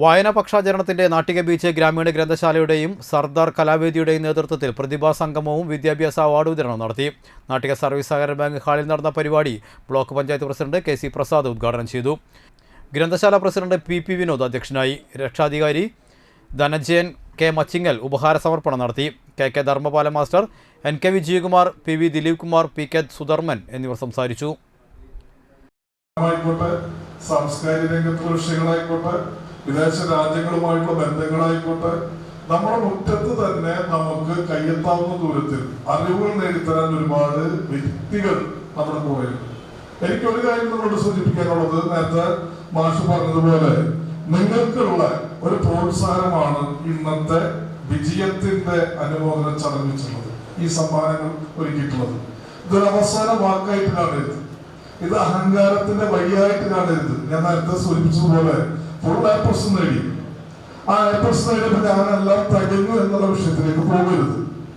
വായനാ പക്ഷാചരണത്തിന്റെ നാട്ടിക ബീച്ച് ഗ്രാമീണ ഗ്രന്ഥശാലയുടെയും സർദാർ കലാവേദിയുടെയും നേതൃത്വത്തിൽ പ്രതിഭാ സംഗമവും വിദ്യാഭ്യാസ അവാർഡ് വിതരണവും നടത്തി. നാട്ടിക സർവീസ് സഹകരണ ബാങ്ക് ഹാളിൽ നടന്ന പരിപാടി block panchayat president K C Prasad ഉദ്ഘാടനം ചെയ്തു. ഗ്രന്ഥശാല പ്രസിഡന്റ് പി പി വിനോദ് അധ്യക്ഷനായി രക്ഷാധികാരി ധനജയൻ കെ മച്ചിങ്ങൽ ഉപഹാര സമർപ്പണം നടത്തി. K K Dharmapala master N K Vijayakumar P V Dileep Kumar P K Sudharman എന്നിവർ സംസാരിച്ചു. സാംസ്കാരിക വിദേശ രാജ്യങ്ങളുമായിട്ടുള്ള ബന്ധങ്ങളായിക്കോട്ടെ നമ്മുടെ മുറ്റത്ത് തന്നെ നമുക്ക് കയ്യെത്താവുന്ന ദൂരത്തിൽ അറിവുകൾ നേടിത്തരാൻ ഒരുപാട് വ്യക്തികൾ നമ്മുടെ കൂടെയുണ്ട് എനിക്ക് ഒരു കാര്യം നിങ്ങളോട് സൂചിപ്പിക്കാനുള്ളത് നേരത്തെ മാഷ് പറഞ്ഞതുപോലെ നിങ്ങൾക്കുള്ള ഒരു പ്രോത്സാഹനമാണ് ഇന്നത്തെ വിജയത്തിന്റെ അനുമോദന ചടങ്ങിച്ചുള്ളത് ഈ സമ്മാനങ്ങൾ ഒരുക്കിയിട്ടുള്ളത്. ഇതൊരു അവസാന വാക്കായിട്ട് കാണരുത്. ഇത് അഹങ്കാരത്തിന്റെ വഴിയായിട്ട് കാണരുത്. ഞാൻ നേരത്തെ സൂചിപ്പിച്ചതുപോലെ ഫുൾ ഏപ്പർസ് നേടി ആ ഏപ്പർസ് നേടിയപ്പോൾ ഞാനെല്ലാം തകഞ്ഞു എന്നുള്ള വിഷയത്തിലേക്ക് പോകരുത്.